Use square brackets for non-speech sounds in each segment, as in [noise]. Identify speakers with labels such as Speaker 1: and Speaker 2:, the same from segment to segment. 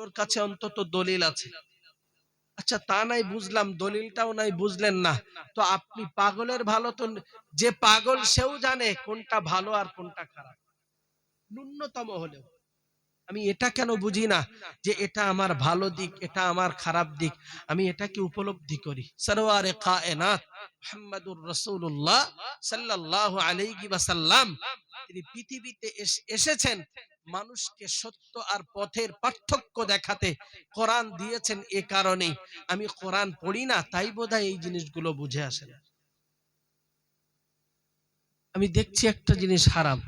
Speaker 1: তোর কাছে অন্তত দলিল আছে। আচ্ছা তা নাই বুঝলাম, দলিলটাও নাই বুঝলেন না। তো আপনি পাগলের ভালো তো যে পাগল সেও জানে কোনটা ভালো আর কোনটা খারাপ। ন্যূনতম হলেও। আমি এটা কেন বুঝি না যে এটা আমার ভালো দিক, এটা আমার খারাপ দিক, আমি এটাকে উপলব্ধি করি। সরওয়ারে কায়নাত মুহাম্মাদুর রাসূলুল্লাহ সাল্লাল্লাহু আলাইহি ওয়াসাল্লাম, তিনি পৃথিবীতে এস- এসেছেন মানুষকে সত্য আর পথের পার্থক্য দেখাতে কোরআন দিয়েছেন এ কারণে আমি কোরআন পড়ি না, তাই বোধহয় এই জিনিসগুলো বুঝে আসে না। আমি দেখছি একটা জিনিস হারাম।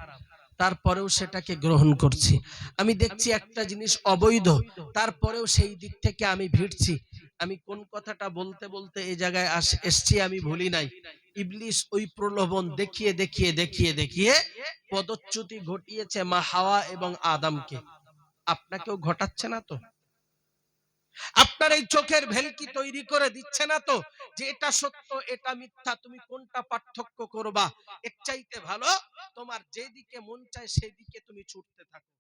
Speaker 1: তারপরেও সেটাকে গ্রহণ করছি। আমি দেখছি একটা জিনিস অবৈধ তারপরেও সেই দিক থেকে আমি ভিড়ছি। আমি কোন কথাটা বলতে বলতে এই জায়গায় আস- এসছি আমি ভুলি নাই। ইবলিস ওই প্রলোভন দেখিয়ে দেখিয়ে দেখিয়ে দেখিয়ে পদচ্যুতি ঘটিয়েছে মা হাওয়া এবং আদামকে। আপনাকেও ঘটাচ্ছে না তো? আপনার এই চোখের ভেলকি তৈরি করে দিচ্ছে না তো যে এটা সত্য, এটা মিথ্যা, তুমি কোনটা পার্থক্য করবা? এর চাইতে ভালো তোমার যেদিকে মন চায় সেদিকে তুমি ছুটতে থাকো।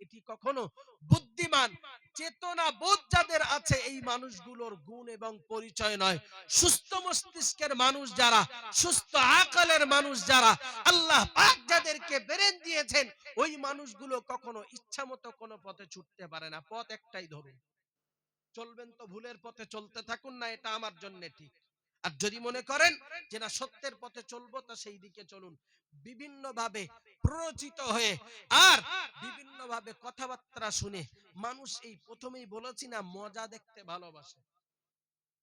Speaker 1: এটি কখনো বুদ্ধিমান, চেতনা বোধ যাদের আছে এই মানুষগুলোর গুণ এবং পরিচয় নয়। সুস্থ মস্তিষ্কের মানুষ যারা, সুস্থ আকালের মানুষ যারা, আল্লাহ পাক যাদেরকে বেরেন দিয়েছেন, ওই মানুষগুলো কখনো ইচ্ছা মতো কোনো পথে ছুটতে পারে না। পথ একটাই ধরুন। চলবেন তো ভুলের পথে চলতে থাকুন না, এটা আমার জন্য ঠিক। আর যদি মনে করেন যে না, সত্যের পথে চলবো, তা সেই দিকে চলুন। বিভিন্ন ভাবে প্ররোচিত হয়ে আর বিভিন্ন ভাবে কথাবার্তা শুনে মানুষ এই প্রথমেই বলেছি না, মজা দেখতে ভালোবাসে।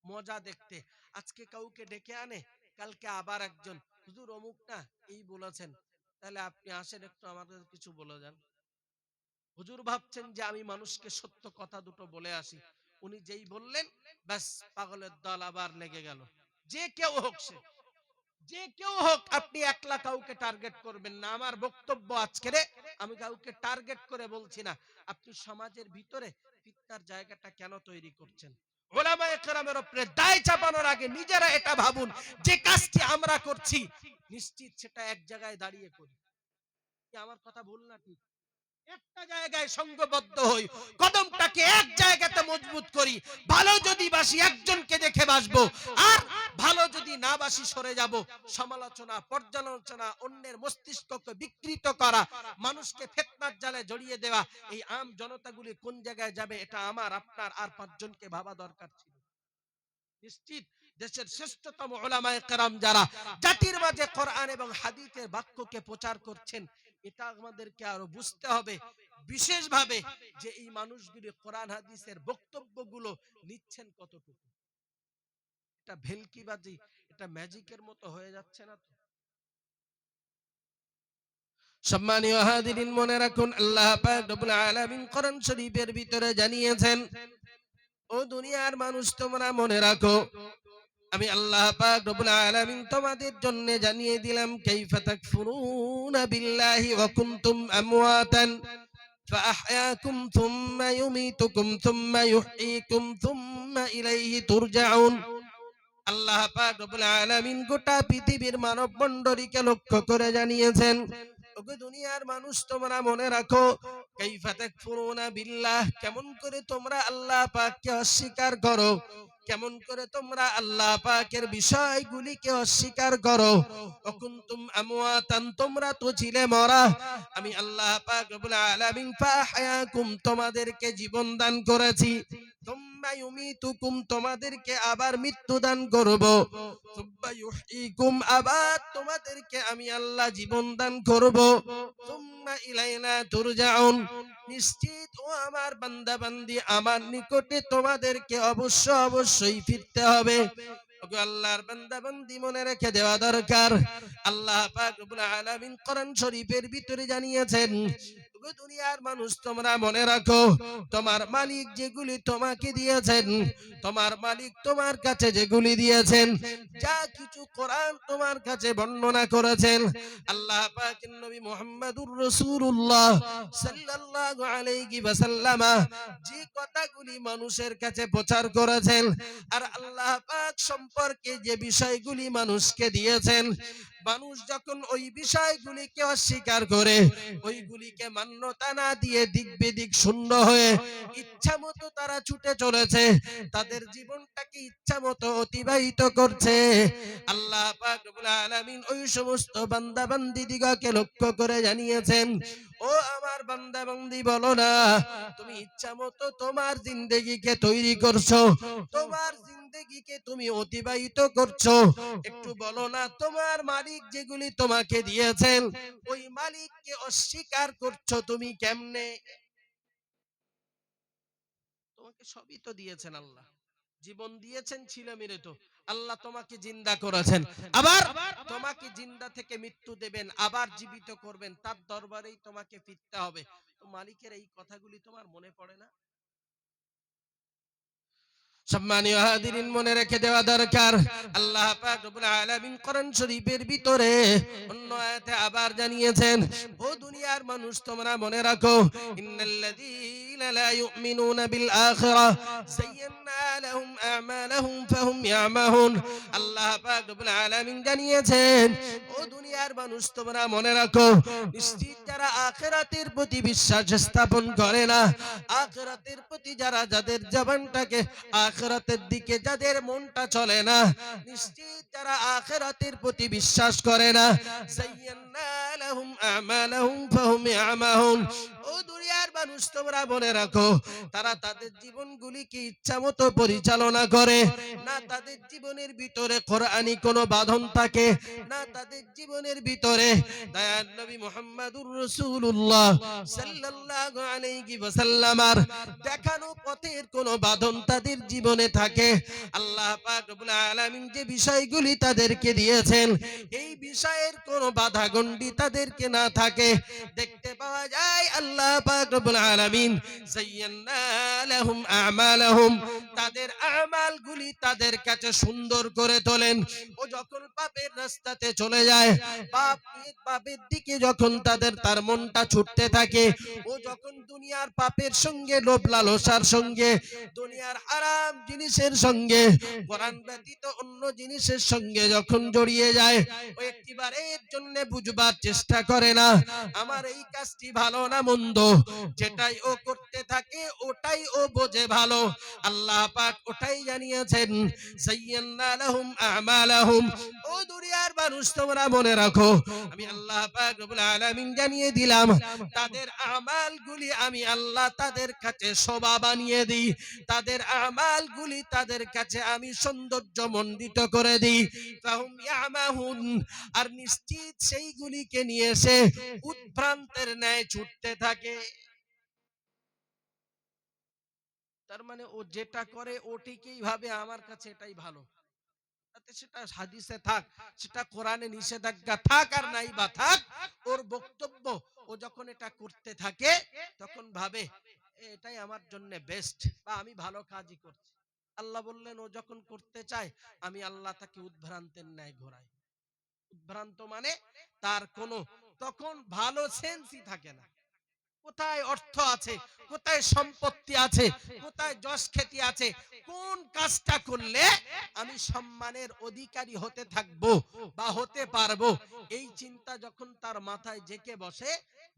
Speaker 1: মজা দেখতে। আজকে কাউকে ডেকে আনে, কালকে আবার একজন। হুজুর অমুক না, এই বলেছেন। তাহলে আপনি আসেন, একটু আমাদের কিছু বলে যান। হুজুর ভাবছেন যে আমি মানুষকে সত্য কথা দুটো বলে আসি। উনি যেই বললেন, ব্যাস, পাগলের দল আবার লেগে গেল। যে কেউ হোক সে। যে কেউ হোক, আপনি একলা কাউকে টার্গেট করবেন না। আমার বক্তব্য আজকে আমি কাউকে টার্গেট করে বলছি না। আপনি সমাজের ভিতরে ফিতনার জায়গাটা কেন তৈরি করছেন? কেরামের উপরে দায় চাপানোর আগে নিজেরা এটা ভাবুন যে কাজটি আমরা করছি, নিশ্চিত সেটা এক জায়গায় দাঁড়িয়ে করি। আমার কথা ভুল না ঠিক? মানুষকে ফেতনার জালে জড়িয়ে দেওয়া, এই আম জনতাগুলি কোন জায়গায় যাবে, এটা আমার, আপনার, আর পাঁচজনকে ভাবা দরকার ছিল। নিশ্চিত দেশের শ্রেষ্ঠতম ওলামায়ে কেরাম যারা, জাতির মাঝে কোরআন এবং হাদিসের বাক্যকে প্রচার করছেন এটা আমাদেরকে আরও বুঝতে হবে বিশেষভাবে যে এই মানুষগুলি কোরআন, হাদিসের বক্তব্যগুলো নিচ্ছেন কতটুকু। এটা ভেলকিবাজি, এটা ম্যাজিকের মতো হয়ে যাচ্ছে না তো। সম্মানীয় হাদিরিন মনে রাখুন আল্লাহ পাক রব্বুল আলামিন কোরআন শরীফের ভিতরে জানিয়েছেন, ও দুনিয়ার মানুষ, তোমরা মনে রাখো আমি আল্লাহ পাক রব্বুল আলামিন তোমাদের জন্য জানিয়ে দিলাম কাইফা তাকফুরুনা বিল্লাহি ওয়া কুনতুম আমওয়াতান فأحياكم ثم يميتكم ثم يحييكم ثم إليه ترجعون আল্লাহ পাক রব্বুল আলামিন গোটা পৃথিবীর মানব মণ্ডলীকে লক্ষ্য করে জানিয়েছেন ওগো দুনিয়ার মানুষ তোমরা মনে রাখো কাইফা তাকফুরুনা বিল্লাহ কেমন করে তোমরা আল্লাহ পাককে অস্বীকার করো কেমন করে তোমরা আল্লাহ পাকের বিষয়গুলিকে অস্বীকার করো? অকুন্তুম আমওয়াতান, তোমরা তো ছিলে মরা। আমি আল্লাহ পাক রব্বুল আলামিন, ফাহায়াকুম, তোমাদেরকে জীবন দান করেছি। তোমাদেরকে আবার মৃত্যু দান করব। আবার তোমাদেরকে আমি আল্লাহ জীবন দান করব। নিশ্চিত ও আমার বান্দা বান্দি আমার নিকটে তোমাদেরকে অবশ্য অবশ্য অবশ্যই ফিরতে হবে। আল্লাহর মনে রেখে দেওয়া দরকার। আল্লাহ পাক আলামিন শরীফের ভিতরে জানিয়েছেন দুনিয়ার মানুষ, তোমরা মনে রাখো, তোমার মালিক যেগুলি তোমাকে দিয়েছেন, তোমার মালিক তোমার কাছে যেগুলি দিয়েছেন, যা কিছু কোরআন তোমার কাছে বর্ণনা করেছেন। আল্লাহ নবী রাসূলুল্লাহ সাল্লাল্লাহু আলাইহি যে কথাগুলি মানুষের কাছে প্রচার করেছেন, আর আল্লাহ পাক সম্পর্কে যে বিষয়গুলি মানুষকে দিয়েছেন মানুষ যখন ওই বিষয়গুলিকে অস্বীকার করে, ওইগুলিকে মান্যতা না দিয়ে দিক বেদিক শূন্য হয়ে ইচ্ছা মতো তারা ছুটে চলেছে, তাদের জীবনটাকে ইচ্ছা মতো অতিবাহিত করছে। আল্লাহ পাক ওই সমস্ত বান্দা বান্দি দিগকে লক্ষ্য করে জানিয়েছেন, ও আমার বান্দা বান্দি বলো না, তুমি ইচ্ছা মতো তোমার জিন্দেগিকে তৈরি করছ, তোমার জিন্দেগিকে তুমি অতিবাহিত করছ, একটু বলো না তোমার মালিক যেগুলি তোমাকে দিয়েছেন, ওই মালিককে অস্বীকার করছ তুমি কেমনে? তোমাকে সবই তো দিয়েছেন আল্লাহ। জীবন দিয়েছেন, ছিল মৃত। আল্লাহ তোমাকে জিন্দা করেছেন। আবার তোমাকে জিন্দা থেকে মৃত্যু দেবেন, আবার জীবিত করবেন, তার দরবারেই তোমাকে ফিরতে হবে। তো মালিকের এই কথাগুলি তোমার মনে পড়ে না? সম্মানীয় হাদিরিন মনে রেখে দেওয়া দরকার। আল্লাহ পাক রব্বুল আলামিন কোরআন শরীফের ভিতরে অন্য আয়াতে আবার জানিয়েছেন, ও দুনিয়ার মানুষ, তোমরা মনে রাখো, ইন্নাল্লাযীনা লা ইউমিনুনা বিল আখিরাহ যায়্যানা লাহুম আমালাহুম ফাহুম ইয়ামাহুন। আল্লাহ পাক রব্বুল আলামিন জানিয়েছেন, ও দুনিয়ার মানুষ, তোমরা মনে রাখো, নিশ্চিত যারা আখিরাতের প্রতি বিশ্বাস স্থাপন করে না, আখিরাতের প্রতি যারা, যাদের জবানটাকে আখিরাতের দিকে যাদের মনটা চলে না, নিশ্চিত যারা আখিরাতের প্রতি বিশ্বাস করে না জীবনের ভিতরে কোনো থাকে, না তাদের জীবনের ভিতরে দেখানো পথের কোনো বাঁধন তাদের জীবনে থাকে। আল্লাহ পাক রব্বুল যে বিষয়গুলি তাদেরকে দিয়েছেন, এই বিষয়ের কোনো বাধা গণ্ডি তাদেরকে না থাকে। দেখতে পাওয়া যায় আল্লাহ পাক রব্বুল আলামিন তাদের আমালগুলি তাদের কাছে সুন্দর করে তোলেন। ও যখন পাপের রাস্তাতে চলে যায়, পাপ পাপের দিকে যখন তাদের তার মনটা ছুটতে থাকে, ও যখন দুনিয়ার পাপের সঙ্গে, লোভ লালসার সঙ্গে, দুনিয়ার আরাম জিনিসের সঙ্গে। কোরআন ব্যতীত অন্য জিনিসের সঙ্গে যখন জড়িয়ে যায়, ও একটিবারের জন্য বুঝবার চেষ্টা করে না। আমার এই কাজটি ভালো না মন্দ। যেটাই ও করতে থাকে, ওটাই ও বোঝে ভালো। আল্লাহ পাক ওটাই জানিয়েছেন সাইয়্যানা লাহুম আমালাহুম। ও দুনিয়ার মানুষ, তোমরা মনে রাখো, আমি আল্লাহ পাক রব্বুল আলামিন জানিয়ে দিলাম, তাদের আমালগুলি আমি আল্লাহ তাদের কাছে শোভা বানিয়ে দিই। তাদের আমালগুলি তাদের কাছে আমি সৌন্দর্য মণ্ডিত করে দিই। ইয়ামাহুন, আর নিশ্চিত সেইগুলিকে নিয়ে এসে উদ্ভ্রান্তের ন্যায় ছুটতে থাকে। তার মানে ও যেটা করে ওটিকেই ভাবে আমার কাছে এটাই ভালো। তাতে সেটা হাদিসে থাক, সেটা কোরআনে নিষেধাজ্ঞা থাক আর নাই বা থাক, ওর বক্তব্য, ও যখন এটা করতে থাকে, তখন ভাবে এটাই আমার জন্য বেস্ট বা আমি ভালো কাজই করছি। আল্লাহ বললেন, ও যখন করতে চায়, আমি আল্লাহ তাকে উদ্ভ্রান্তের ন্যায় ঘোরাই। উদ্ভ্রান্ত মানে তার কোনো তখন ভালো সেন্সই থাকে না। কোথায় অর্থ আছে? কোথায় সম্পত্তি আছে? কোথায় যশ খ্যাতি আছে? কোন কাজটা করলে আমি সম্মানের অধিকারী হতে থাকব বা হতে পারব? এই চিন্তা যখন তার মাথায় জেকে বসে,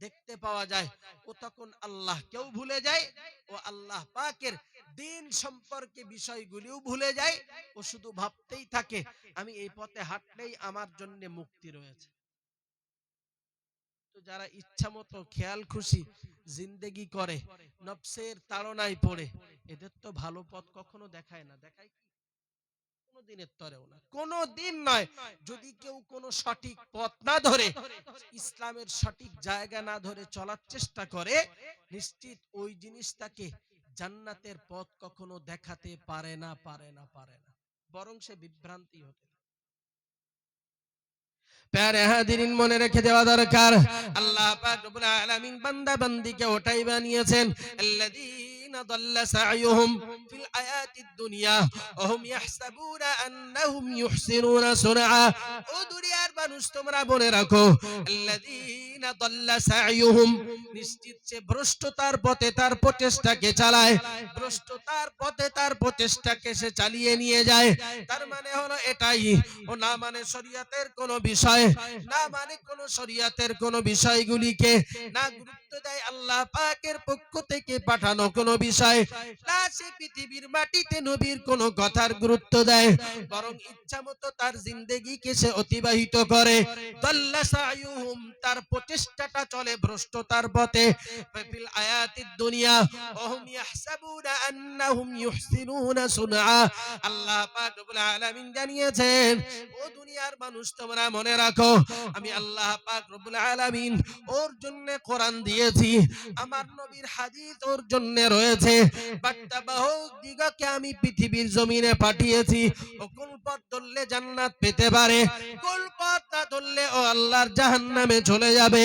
Speaker 1: দেখতে পাওয়া যায়, ও তখন আল্লাহ কেউ ভুলে যায়, ও আল্লাহ পাকের দিন সম্পর্কে বিষয়গুলিও ভুলে যায়, ও শুধু ভাবতেই থাকে, আমি এই পথে হাঁটলেই আমার জন্য মুক্তি রয়েছে। যারা ইচ্ছা মতো খেয়াল খুশি, জিন্দেগি করে, নফসের তাড়নায় পড়ে, এদের তো ভালো পথ কখনো দেখায় না। দেখায় কি? কোনো দিনের তরেও না। কোনো দিন নয়, যদি কেউ কোনো সঠিক পথ না ধরে, ইসলামের সঠিক জায়গা না ধরে চলার চেষ্টা করে, নিশ্চিত ওই জিনিসটাকে জান্নাতের পথ কখনো দেখাতে পারে না পারে না পারে না। বরং সে বিভ্রান্তি হতে। প্যারে হাদিরিন মনে রেখে দেওয়া দরকার। আল্লাহ পাক রব্বুল বান্দা বান্দিকে ওটাই বানিয়েছেন। الذين ضل سعيهم في الحياة الدنيا وهم يحسبون أنهم يحسنون صنعا أدري মানুষ, তোমরা মনে রাখো নিশ্চিত সে ভ্রষ্টতার পথে তার প্রচেষ্টাকে চালায়, ভ্রষ্টতার পথে তার প্রচেষ্টাকে সে চালিয়ে নিয়ে যায়। তার মানে হলো এটাই, ও না মানে শরীয়তের কোনো বিষয়, না মানে কোনো শরীয়তের কোনো বিষয়গুলিকে না গুরুত্ব দেয় আল্লাহ পাকের পক্ষ থেকে পাঠানো কোনো বিষয়। না, সে পৃথিবীর মাটিতে নবীর কোনো কথার গুরুত্ব দেয়। বরং ইচ্ছা মতো তার জিন্দেগিকে সে অতিবাহিত করে। তার প্রচেষ্টাটা চলে ভ্রষ্টতার পথে। ফিল দুনিয়া, ওহুম ইয়াহসাবুনা আন্নাহুম ইউহসিনুনা সুনআ। আল্লাহ পাক রব্বুল আলামিন জানিয়েছেন, ও দুনিয়ার মানুষ, তোমরা মনে রাখো, আমি আল্লাহ পাক রব্বুল আলামিন ওর জন্য কোরআন দিয়েছি। আমার নবীর হাদিস ওর জন্য রয়েছে [laughs] বাট্টাবাহক দিগকে আমি পৃথিবীর জমিনে পাঠিয়েছি। ও কোন পথ ধরলে জান্নাত পেতে পারে? কোন পথ ধরলে ও আল্লাহর জাহান্নামে চলে যাবে?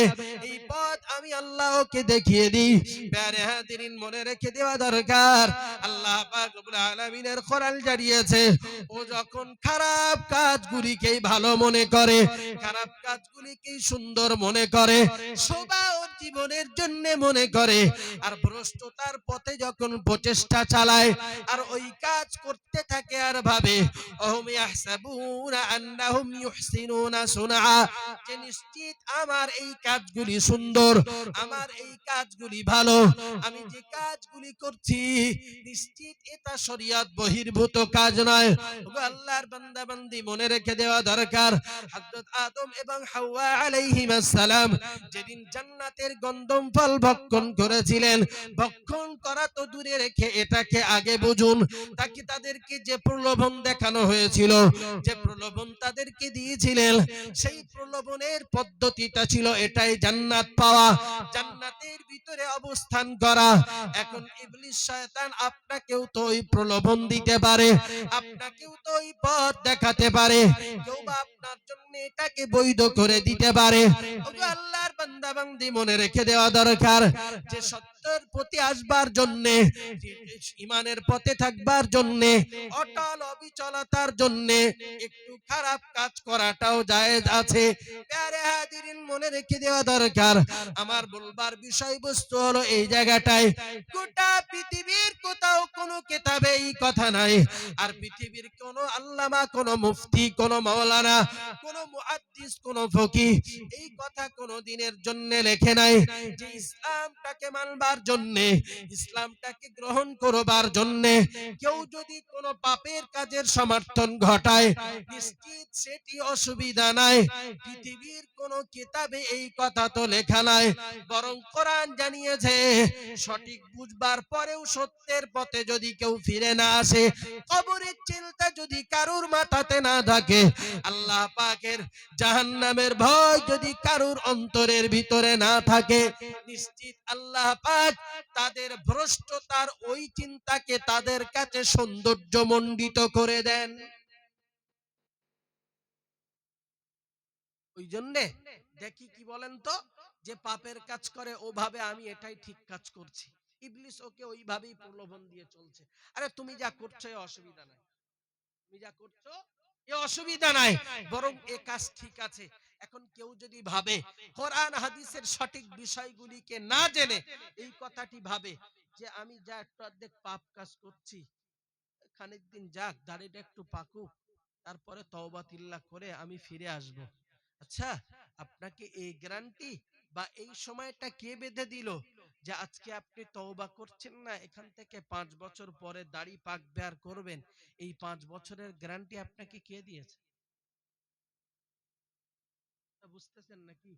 Speaker 1: এই পথ আমি আল্লাহ ওকে দেখিয়ে দিই। প্যারে হাদিরিন মনে রেখে দেওয়া দরকার। আল্লাহ পাক রব্বুল আলামিনের কোরআন জারিয়েছে ও যখন খারাপ কাজগুলিকেই ভালো মনে করে, খারাপ কাজগুলিকেই সুন্দর মনে করে শোভা ওর জীবনের জন্য মনে করে, আর ভ্রষ্টতার পথে যখন প্রচেষ্টা চালায়, আর ওই কাজ করতে থাকে আর ভাবে অহম ইয়াহসাবুনা আন্নাহুম ইউহসিনুনা সুনআ। যে নিশ্চিত আমার এই কাজগুলি সুন্দর আমার এই কাজগুলি ভালো আমি যে কাজগুলি করছি নিশ্চিত এটা শরিয়ত বহির্ভূত কাজ নয়। ওগো আল্লাহর বান্দা বান্দি মনে রেখে দেওয়া দরকার। হযরত আদম এবং হাওয়া আলাইহিমাস সালাম যেদিন জান্নাতের গন্ধম ফল ভক্ষণ করেছিলেন ভক্ষণ করা তো দূরে রেখে এটাকে আগে বুঝুন। তাকে তাদেরকে যে প্রলোভন দেখানো হয়েছিল যে প্রলোভন তাদেরকে দিয়েছিলেন সেই প্রলোভনের পদ্ধতিটা ছিল এটাই জান্নাত পাওয়া। জান্নাতের ভিতরে অবস্থান করা। এখন ইবলিস শয়তান আপনাকেও তো ওই প্রলোভন দিতে পারে। আপনাকেও তো ওই পথ দেখাতে পারে। কেউ বা আপনার জন্য এটাকে বৈধ করে দিতে পারে। ওগো আল্লাহর বান্দা বান্দি মনে রেখে দেওয়া দরকার যে সত্যের প্রতি আসবার জন্যে ইমানের পথে থাকবার জন্যে অটল অবিচলতার জন্যে একটু খারাপ কাজ করাটাও জায়েজ আছে। প্যারে হাজিরিন মনে রেখে দেওয়া দরকার। আমার বলবার বিষয়বস্তু হলো এই জায়গাটায়, গোটা পৃথিবীর কোথাও কোনো কেতাবে এই কথা নাই। আর পৃথিবীর কোন আল্লামা, কোন মুফতি, কোন মাওলানা, কোন মুহাদ্দিস, কোন ফকি এই কথা কোন দিনের জন্য লেখে নাই যে ইসলামটাকে মানবার জন্য, ইসলামটাকে গ্রহণ করবার জন্য কেউ যদি কোন পাপের কাজের সমর্থন ঘটায়, নিশ্চিত সেটি অসুবিধা নাই। পৃথিবীর কোন কিতাবে এই কথা তো লেখা নাই। বরং কোরআন জানিয়েছে, সঠিক বুঝবার পরেও সত্যের পথে যদি কেউ ফিরে না আসে, কবরের চিন্তা যদি কারুর মাথাতে না থাকে, আল্লাহ পাকের জাহান্নামের ভয় যদি কারুর অন্তরের ভিতরে না থাকে, নিশ্চিত আল্লাহ পাক তাদের ভ্রষ্টতার ওই চিন্তাকে তাদের কাছে সৌন্দর্য মণ্ডিত করে দেন। ওই জন্যে, দেখি কি বলেন তো? যে পাপের কাজ করে, ওভাবে আমি এটাই ঠিক কাজ করছি। ইবলিস ওকে ওইভাবেই প্রলোভন দিয়ে চলছে। আরে, তুমি যা করছ, এ অসুবিধা নাই। তুমি যা করছ, এ অসুবিধা নাই। বরং এ কাজ ঠিক আছে। এখন কেউ যদি ভাবে, কোরআন, হাদিসের সঠিক বিষয়গুলিকে না জেনে এই কথাটি ভাবে যে আমি যা একটু অর্ধেক পাপ কাজ করছি, খানিক দিন যাক, দাড়িটা একটু পাকুক তারপরে তওবা তিল্লা করে আমি ফিরে আসব। আচ্ছা আপনাকে এই গ্যারান্টি বা এই সময়টা কে বেঁধে দিল? যে আজকে আপনি তওবা করছেন না, এখান থেকে পাঁচ বছর পরে দাড়ি পাকবে আর করবেন, এই পাঁচ বছরের গ্যারান্টি আপনাকে কে দিয়েছে? বুঝতেছেন নাকি?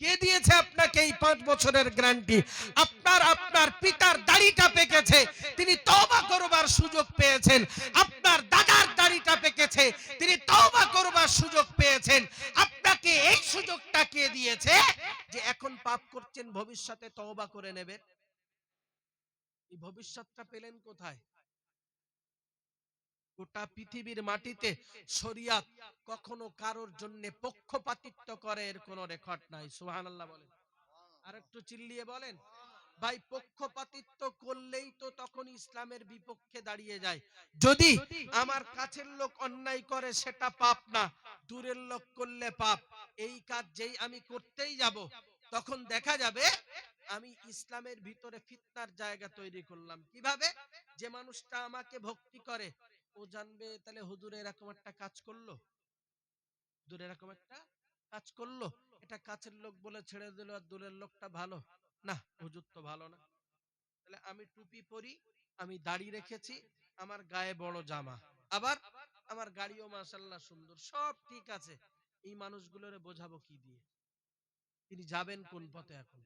Speaker 1: কে দিয়েছে আপনাকে এই পাঁচ বছরের গ্যারান্টি? আপনার আপনার পিতার দাড়িটা পেকেছে, তিনি তওবা করবার সুযোগ পেয়েছেন। আপনার দাদার দাড়িটা পেকেছে, তিনি তওবা করবার সুযোগ পেয়েছেন। আপনাকে এই সুযোগটা কে দিয়েছে যে এখন পাপ করছেন, ভবিষ্যতে তওবা করে নেবেন? এই ভবিষ্যৎটা পেলেন কোথায়? গোটা পৃথিবীর মাটিতে শরিয়াত কখনো কারোর জন্য পক্ষপাতিত্ব করে এর কোনো রেকর্ড নাই সুবহানাল্লাহ বলেন। আর একটু চিল্লিয়ে বলেন ভাই পক্ষপাতিত্ব করলেই তো তখন ইসলামের বিপক্ষে দাঁড়িয়ে যায়। যদি আমার কাছের লোক অন্যায় করে সেটা পাপ না দূরের লোক করলে পাপ। এই কাজ যেই আমি করতেই যাব তখন দেখা যাবে আমি ইসলামের ভিতরে ফিতনার জায়গা তৈরি করলাম। কীভাবে? যে মানুষটা আমাকে ভক্তি করে ও জানবে তাহলে হুজুর এরকম একটা কাজ করল? হুজুর এরকম একটা কাজ করল? এটা কাছের লোক বলে ছেড়ে দিল আর দূরের লোকটা ভালো? না, হুজুর তো ভালো না। তাহলে আমি টুপি পরি, আমি দাড়ি রেখেছি, আমার গায়ে বড় জামা। আবার আমার গাড়িও মাশাল্লাহ সুন্দর, সব ঠিক আছে। এই মানুষগুলোরে বোঝাবো কি দিয়ে? তিনি যাবেন কোন পথে এখন?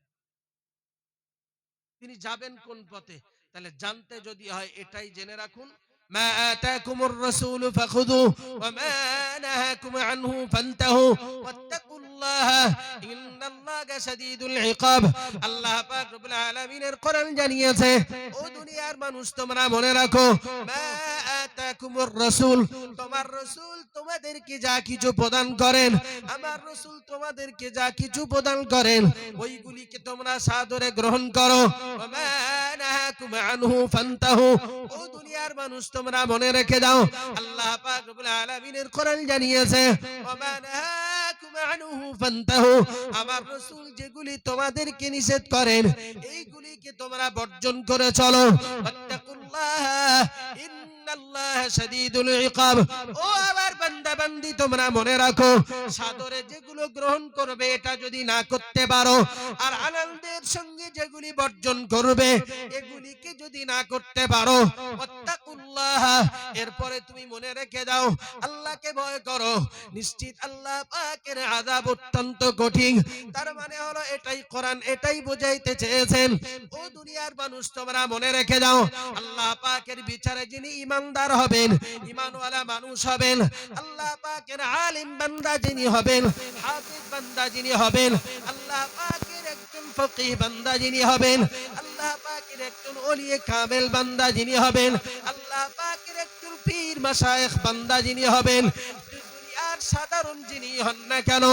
Speaker 1: তিনি যাবেন কোন পথে? তাহলে জানতে যদি হয় এটাই জেনে রাখুন। ما آتاكم الرسول فخذوه وما نهاكم عنه فانتهوا. واتقوا আল্লাহ পাক রব্বুল আলামিনের কোরআন জানিয়েছে, ও দুনিয়ার মানুষ, তোমরা মনে রাখো আতাকুমুর রাসূল, তোমার রাসূল তোমাদেরকে যা কিছু প্রদান করেন, আমার রাসূল তোমাদেরকে যা কিছু প্রদান করেন, ওইগুলিকে তোমরা সাদরে গ্রহণ করো। ওয়া নাহাকুম আনহু ফান্তাহু। ও দুনিয়ার মানুষ, তোমরা মনে রেখে দাও, আল্লাহ পাক রব্বুল আলামিনের কোরআন জানিয়েছে, ওয়া নাহাকুম আনহু ফান্তাহু আমার রাসূল যেগুলি তোমাদেরকে নিষেধ করেন এইগুলিকে তোমরা বর্জন করে চলো। ইকাব এরপরে তুমি মনে রেখে দাও, আল্লাহকে ভয় করো। নিশ্চিত আল্লাহ পাকের আযাব অত্যন্ত কঠিন। তার মানে হলো এটাই কোরআন, এটাই বোঝাইতে চেয়েছেন। ও দুনিয়ার মানুষ, তোমরা মনে রেখে দাও, আল্লাহ পাকের বিচারে যিনি ইমানদার হবেন, ইমানওয়ালা মানুষ হবেন, আল্লাহ পাকের আলিম বান্দা যিনি হবেন, হাফিজ বান্দা যিনি হবেন, আল্লাহ পাকের একজন ফকিহ বান্দা যিনি হবেন, আল্লাহ পাকের একজন ওলিয়ে কামেল বান্দা যিনি হবেন, আল্লাহ পাকের একজন পীর মাশায়েখ বান্দা যিনি হবেন, দুনিয়ার সাধারণ যিনি হন না কেন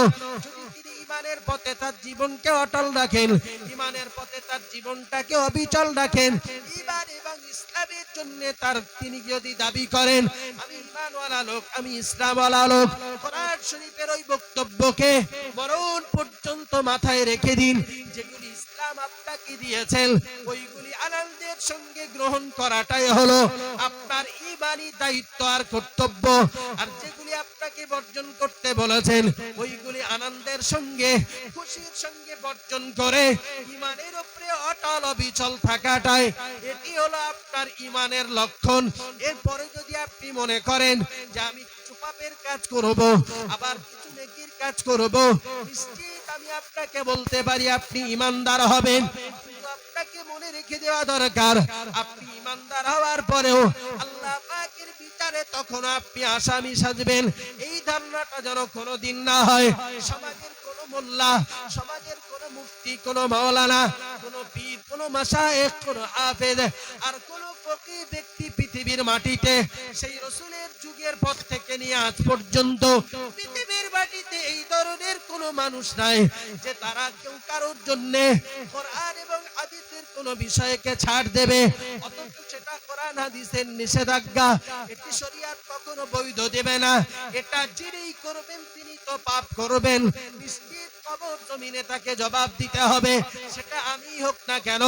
Speaker 1: ইমানের পথে তার জীবনকে অটল রাখেন। ইমানের পথে তার জীবনটাকে অবিচল রাখেন। ইমান এবং ইসলামের জন্য তার তিনি যদি দাবি করেন, আমি ইমানওয়ালা লোক, আমি ইসলামওয়ালা লোক, কোরআন শরীফের ওই বক্তব্যকে মরণ পর্যন্ত মাথায় রেখে দিন। যেগুলি ইসলাম আপনাকে দিয়েছেন, ওইগুলি আনন্দের সঙ্গে গ্রহণ করাটাই হলো আপনার ইমানি দায়িত্ব আর কর্তব্য। আর যেগুলি আপনাকে বর্জন করতে বলেছেন, ওইগুলি আনন্দের সঙ্গে খুশির সঙ্গে বর্জন করে, ইমানের উপরে অটল অবিচল থাকাটাই। এটি হলো আপনার ইমানের লক্ষণ। এরপরে যদি আপনি মনে করেন যে আমি কিছু পাপের কাজ করব, আবার কিছু নেকির কাজ করব, নিশ্চিত আমি আপনাকে বলতে পারি আপনি ইমানদার হবেন। আপনাকে মনে রেখে দেওয়া দরকার, আপনি ইমানদার হওয়ার পরেও বিচারে তখন আপনি আসামি সাজবেন। এই ধারণাটা যেন কোনোদিন না হয়। সমাজের কোন মোল্লা, সমাজের কোন মুফতি, কোন মাওলানা, কোন পীর, কোন মাসায়েখ, কোন হাফেজ আর কোন ব্যক্তি পৃথিবীর মাটিতে সেই রসুলের যুগের পর থেকে নিয়ে আজ পর্যন্ত পৃথিবীর মাটিতে এই ধরনের কোন মানুষ নাই যে তারা কেউ কারোর জন্য কোরআন এবং হাদিসের কোন বিষয়কে ছাড় দেবে। অথচ সেটা কোরআন, হাদিসের নিষেধাজ্ঞা, এটি শরিয়াত কখনো বৈধ দেবে না। এটা যিনি করবেন তিনি তো পাপ করবেন। তাকে জবাব দিতে হবে। সেটা আমি হোক না কেন,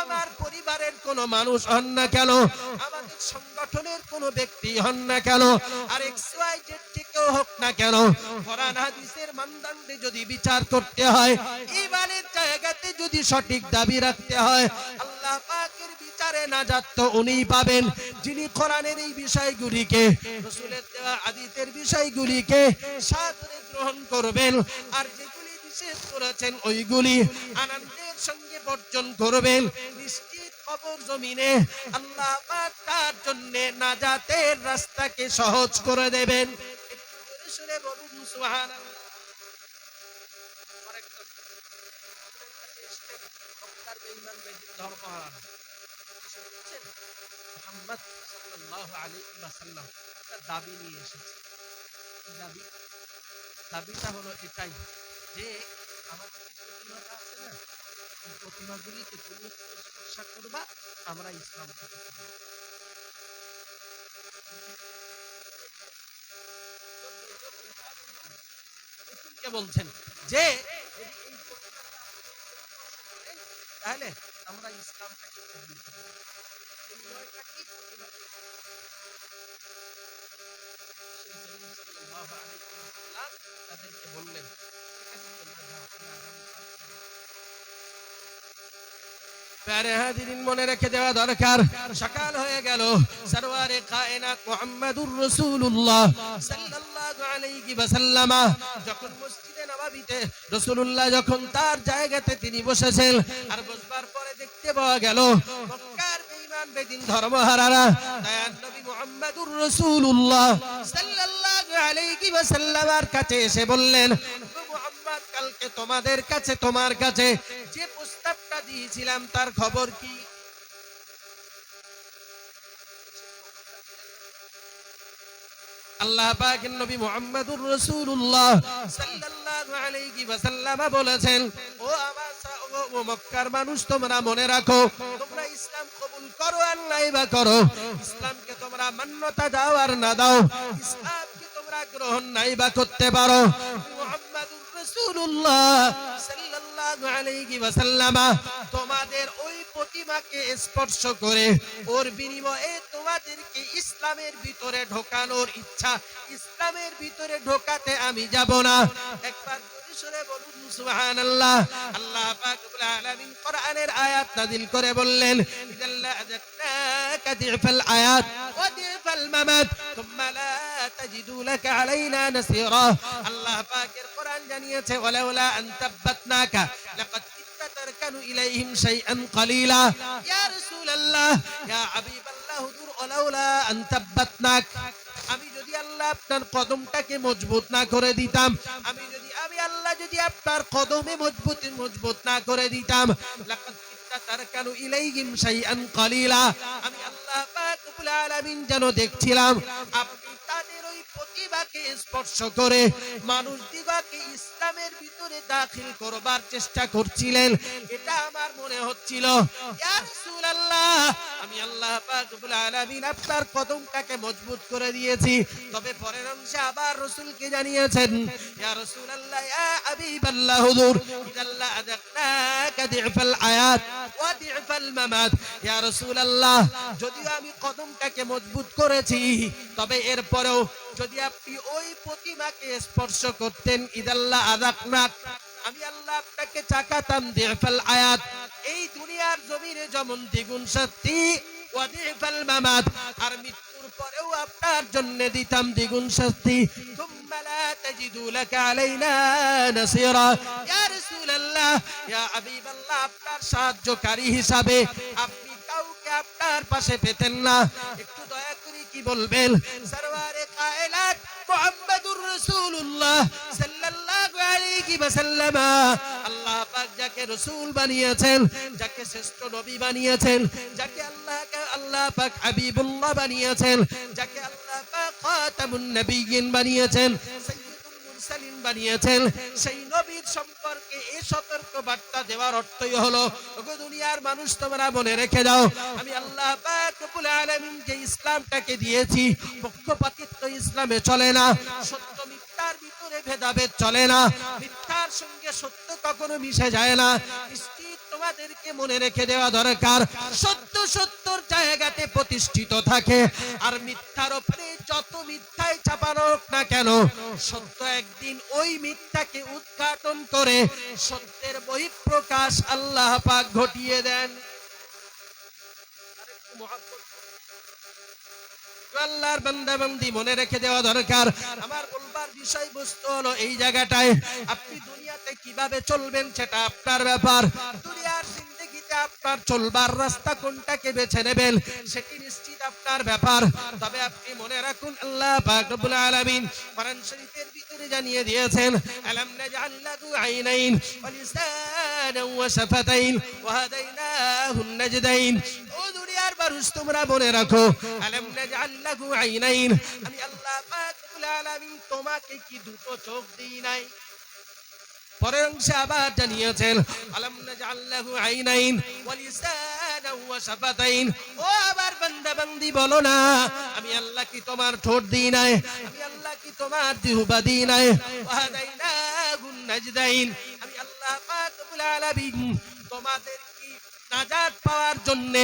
Speaker 1: আমার পরিবারের কোন মানুষ হন না কেন, আমাদের সংগঠনের কোন ব্যক্তি হন না কেন, আর এক্স হোক না কেন, কোরআন হাদিসের মানদণ্ডে যদি বিচার করতে হয় ইমানের জায়গাতে যদি সঠিক দাবি রাখতে হয় বিচারে নাজাত তো উনিই পাবেন। যিনি কোরআনের এই বিষয়গুলিকে, রসুলের দেওয়া হাদিসের বিষয়গুলিকে সাদরে গ্রহণ করবেন, আর যেগুলি নিষেধ করেছেন ওইগুলি আনন্দের সঙ্গে বর্জন করবেন। ধর্ম হারানো? মুহাম্মদ একটা দাবি নিয়ে এসেছে। দাবি? দাবিটা হলো এটাই যে যে স্বাধীনতা আছে না প্রতিমাগুলিকে তুমি করবা, আমরা ইসলাম বলছেন যে প্রতিমাটা তাহলে আমরা ইসলামটাকে মনে রেখে দেওয়া দরকার। সকাল হয়ে গেল। সরওয়ারে কায়নাত মুহাম্মাদুর রাসূলুল্লাহ সাল্লাল্লাহু আলাইহি যখন মসজিদে নববীতে রাসূলুল্লাহ যখন তার জায়গাতে তিনি বসেছেন, আর বসবার পরে দেখতে পাওয়া গেল আলাইহি ওয়াসাল্লামের কাছে এসে বললেন "ও মুহাম্মদ, কালকে তোমাদের কাছে, তোমার কাছে যে প্রস্তাবটা দিয়েছিলাম, তার খবর কি? আল্লাহ পাকের নবী মুহাম্মদুর রাসূলুল্লাহ সাল্লাল্লাহু আলাইহি ওয়াসাল্লাম বলেছেন, ও আমার ও- মক্কার মানুষ, তোমরা মনে রাখো, তোমরা ইসলাম কবুল করো আর নাই বা করো। ইসলামকে তোমরা মান্যতা দাও আর না দাও। ইসলামকে তোমরা গ্রহণ নাই বা করতে পারো। মুহাম্মাদুর তোমাদের ওই প্রতিমাকে স্পর্শ করে, ওর বিনিময়ে তোমাদেরকে ইসলামের ভিতরে ঢোকানোর ইচ্ছা, ইসলামের ভিতরে ঢোকাতে আমি যাব না। একবার করে বললেন আল্লাহ কোরআন জানিয়েছে ইয়া রাসূলুল্লাহ, ইয়া হাবিবাল্লাহ, হুজুর, ওয়ালাউলা আন তাব্বাতনাক। আমি যদি আল্লাহ আপনার কদমটাকে মজবুত না করে দিতাম, আমি যদি আল্লাহ যদি আপনার কদমে মজবুত মজবুত না করে দিতাম আমি আল্লাহ পাক যেন দেখছিলাম, আপনি প্রতিভাকে স্পর্শ করে মানুষ দিগকে ইসলামের ভিতরে দাখিল করবার চেষ্টা করছিলেন। এটা আমার মনে হচ্ছিল। আমি আল্লাহ আপনার কদমটাকে মজবুত করে দিয়েছি। তবে পরের অংশে আবার রাসূলকে জানিয়েছেন দিফাল আয়াত। যদিও আমি কদমটাকে মজবুত করেছি, তবে এরপরেও যদি আপনি ওই প্রতিমাকে স্পর্শ করতেন, ইদাল্লা আযাকনাক আমি আল্লাহ আপনাকে চাকাতাম দেহফাল আয়াত। এই দুনিয়ার জমিনে যেমন দ্বিগুণ শাস্তি আর মৃত্যুর পরেও আপনার জন্য দিতাম দ্বিগুণ শাস্তি। আপনার সাহায্যকারী হিসাবে আপনি কাউকে আপনার পাশে পেতেন না। একটু দয়া করে কি বলবেন? সরওয়ারে কায়নাত মুহাম্মাদুর রাসূলুল্লাহ সাল্লাল্লাহু আলাইহি ওয়াসাল্লাম। আল্লাহ পাক যাকে রাসূল বানিয়েছেন, যাকে শ্রেষ্ঠ নবী বানিয়েছেন, যাকে আল্লাহ আল্লাহ পাক হাবিবুল্লাহ বানিয়েছেন, যাকে আল্লাহ পাক খাতামুন নবিয়্যিন বানিয়েছেন বানিয়েছেন, সেই নবীর সম্পর্কে এই সতর্ক বার্তা দেওয়ার অর্থই হলো দুনিয়ার মানুষ তোমরা বলে রেখে দাও। আমি আল্লাহ রব্বুল যে ইসলামটাকে দিয়েছি। পক্ষপাতিত্ব ইসলামে চলে না। সত্য মিথ্যার ভিতরে ভেদাভেদ চলে না। মিথ্যার সঙ্গে সত্য কখনো মিশে যায় না। তোমাদেরকে মনে রেখে দেওয়া দরকার। সত্য সত্যর জায়গাতে প্রতিষ্ঠিত থাকে। আর মিথ্যার উপরে যত মিথ্যায় চাপানো না কেন, সত্য একদিন ওই মিথ্যাকে উদ্ঘাটন করে সত্যের বহিঃপ্রকাশ আল্লাহ পাক ঘটিয়ে দেন। আল্লাহর বান্দা বান্দি মনে রেখে দেওয়া দরকার। আমার বলবার বিষয়বস্তু হলো এই জায়গাটায়, আপনি দুনিয়াতে কীভাবে চলবেন সেটা আপনার ব্যাপার। আপনার চলবার রাস্তা কোনটাকে বেছে নেবেন, সেটি নিশ্চিত আপনার ব্যাপার। তবে আপনি মনে রাখুন, আল্লাহ পাক রব্বুল আলামিন কোরআন শরীফের ভিতরে জানিয়ে দিয়েছেন, আলাম নাজআল লাহু আইনাইন ওয়া ওয়া শাফাতাইন ওয়া হাদাইনাহুন নাজদাইন। ও দুনিয়ার তোমরা মনে রাখো, আলাম নাজআল লাহু আইনাইন। আমি আল্লাহ পাক রব্বুল আলামিন তোমাকে কি দুটো চোখ দিই নাই? পরের অংশে আবার জানিয়েছেন, আলাম নাজআল্লাহু আইনাইন আমি আল্লাহ কি তোমার ঠোঁট দিই নাই? আমি আল্লাহ কি তোমার জিহ্বা দিই নাই? আমি আল্লাহ তোমাদের কি পাওয়ার জন্য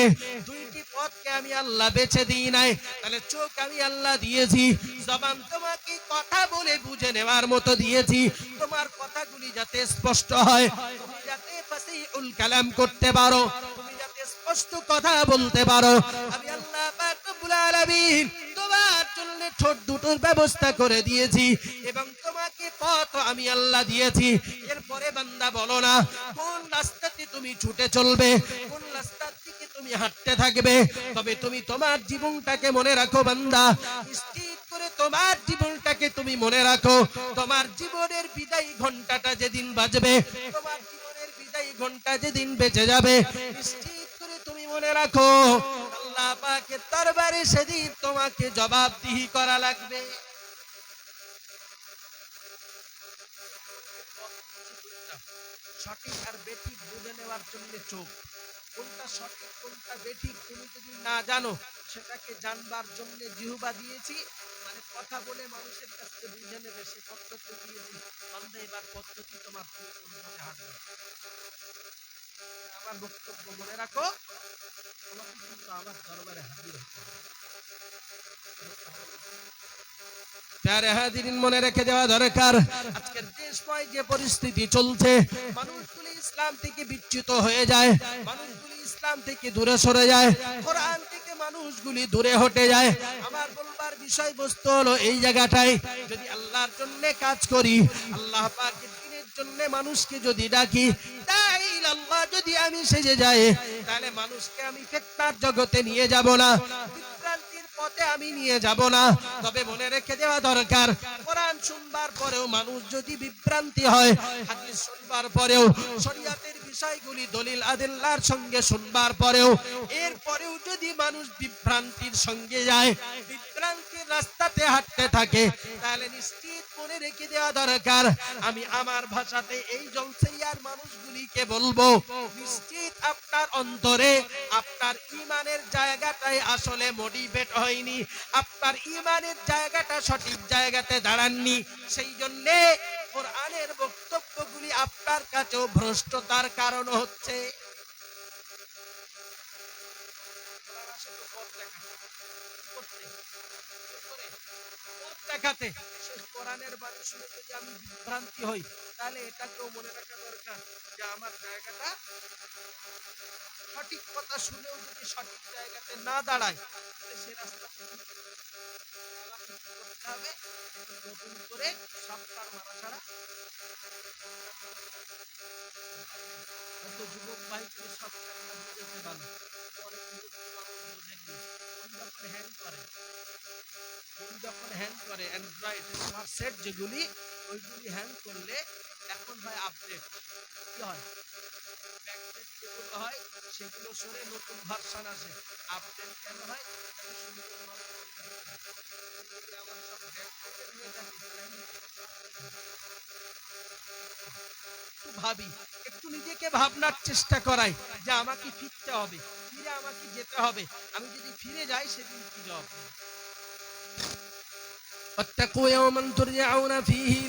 Speaker 1: দুইটি পথকে আমি আল্লাহ বেছে দিই নাই? তাহলে চোখ আমি আল্লাহ দিয়েছি, জবান তোমাকে কথা বলে বুঝে নেওয়ার মতো দিয়েছি। তোমার কথাগুলি যাতে স্পষ্ট হয়। তুমি যাতে ফাসিউল কালাম করতে পারো। তুমি যাতে স্পষ্ট কথা বলতে পারো। আমি আল্লাহ পাক রব্বুল আলামিন তোমার জন্য ঠোঁট দুটোর ব্যবস্থা করে দিয়েছি এবং তোমাকে পথ আমি আল্লাহ দিয়েছি। এরপরে বান্দা বলো না, কোন রাস্তাতে তুমি ছুটে চলবে? কোন রাস্তার দিকে তুমি হাঁটতে থাকবে? তবে তুমি তোমার জীবনটাকে মনে রাখো বান্দা। স্থির করে তোমার জীবনটাকে তুমি মনে রাখো। তোমার জীবনের বিদায়ী ঘন্টাটা যেদিন বাজবে, তোমার জীবনের বিদায়ী ঘণ্টা যেদিন বেঁচে যাবে স্থির করে তুমি মনে রাখো, আল্লাহ দরবারে সেদিন তোমাকে জবাবদিহি করা লাগবে। সঠিক আর বেঠিক বুঝে নেওয়ার জন্য চোখ। কোনটা সঠিক, কোনটা বেঠিক, তুমি যদি না জানো, সেটাকে জানবার জন্য জিহুবা দিয়েছি। কথা বলে মানুষের কাছ থেকে বুঝে নেবে সে পদ্ধতি দিয়েছি বান্দা, এবার পদ্ধতি তোমার তুমি হাঁটবে আমার বক্তব্য মনে রাখো। তোমাকে কিন্তু আমার দরবারে হাজির প্যারে হাজিরিন মনে রেখে দেওয়া দরকার। আজকের দেশময় যে পরিস্থিতি চলছে মানুষগুলি ইসলাম থেকে বিচ্যুত হয়ে যায় মানুষগুলি ইসলাম থেকে দূরে সরে যায় কোরআন থেকে মানুষগুলি দূরে হটে যায়। আমার বলবার বিষয়বস্তু হলো এই জায়গাটায় যদি আল্লাহর জন্য কাজ করি আল্লাহ পাকের জন্য মানুষকে যদি ডাকি আল্লাহ যদি আমি সেজে যাই, তাহলে মানুষকে আমি ফেতনার জগতে নিয়ে যাব না পথে আমি নিয়ে যাব না। তবে মনে রেখে দেওয়া দরকার, কোরআন শুনবার পরেও মানুষ যদি বিভ্রান্তি হয় শুনবার পরেও শরীয়তের বিষয়গুলি দলিল আদিল্লার সঙ্গে শুনবার পরেও এর পরেও যদি মানুষ বিভ্রান্তির সঙ্গে যায়, বিভ্রান্তির রাস্তাতে হাঁটতে থাকে, তাহলে নিশ্চিত মনে রেখে দেওয়া দরকার, আমি আমার ভাষাতে এই জলসেইয়ার মানুষগুলিকে বলব, নিশ্চিত আপনার অন্তরে আপনার ইমানের জায়গাটাই আসলে মোটিভেট হয়নি, আপনার ইমানের জায়গাটা সঠিক জায়গাতে দাঁড়াননি, সেই জন্যে কোরআনের বক্তব্যগুলি আপনার কাছেও ভ্রষ্টতার কারণ হচ্ছে দেখাতে। কোরআনের বাণী শুনে যদি আমি বিভ্রান্তি হই, তাহলে এটাকেও মনে রাখা দরকার যে আমার জায়গাটা সঠিক কথা শুনেও যদি সঠিক জায়গাতে না দাঁড়ায়, তাহলে সে রাস্তা করতে হবে নতুন করে সপ্তাহ মারা ছাড়া যুবক ভাইকে সপ্তাহ বুঝেছে ভালো পরে কিন্তু মানুষ যখন করে ফোন যখন হ্যাং করে অ্যান্ড্রয়েড স্মার্ট সেট যেগুলি, ওইগুলি হ্যাং করলে এখন হয় আপডেট কি হয়? ব্যাকডেট যেগুলো হয় সেগুলো সরে নতুন ভার্সন আসে আপডেট কেন হয় তাহলে সুন্দর যদি আমার সব hack করে নিয়ে যাবে, তাহলে আমি একটু ভাবি একটু নিজেকে ভাবনার চেষ্টা করাই যে আমাকে ফিরতে হবে ফিরে আমাকে যেতে হবে আমি যদি ফিরে যাই সেদিন কি জব واتقوا يوما ترجعون فيه